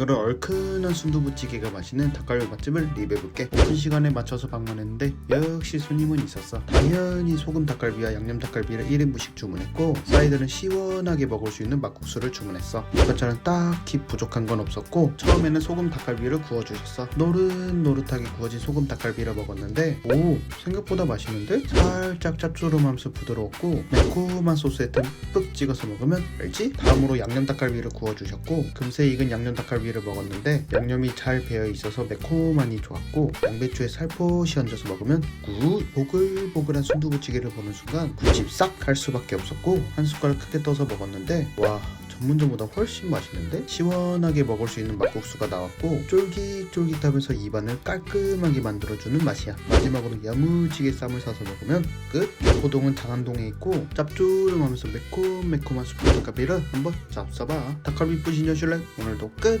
오늘은 얼큰한 순두부찌개가 맛있는 닭갈비 맛집을 리뷰해볼게. 오픈 시간에 맞춰서 방문했는데 역시 손님은 있었어. 당연히 소금 닭갈비와 양념 닭갈비를 1인분씩 주문했고 사이드는 시원하게 먹을 수 있는 막국수를 주문했어. 반찬은 딱히 부족한 건 없었고 처음에는 소금 닭갈비를 구워주셨어. 노릇노릇하게 구워진 소금 닭갈비를 먹었는데 오 생각보다 맛있는데? 살짝 짭조름하면서 부드러웠고 매콤한 소스에 듬뿍 찍어서 먹으면 알지? 다음으로 양념 닭갈비를 구워주셨고 금세 익은 양념 닭갈비 를 먹었는데 양념이 잘 배어 있어서 매콤하니 좋았고 양배추에 살포시 얹어서 먹으면 구 보글보글한 순두부찌개를 보는 순간 군침 싹할 수밖에 없었고 한 숟가락 크게 떠서 먹었는데 와 전문점보다 훨씬 맛있는데? 시원하게 먹을 수 있는 막국수가 나왔고 쫄깃쫄깃하면서 입안을 깔끔하게 만들어주는 맛이야. 마지막으로 야무지게 쌈을 싸서 먹으면 끝. 호동은 장안동에 있고 짭조름하면서 매콤매콤한 숯불 닭갈비를 한번 잡숴봐. 닭갈비 뿌신 여슐랭 오늘도 끝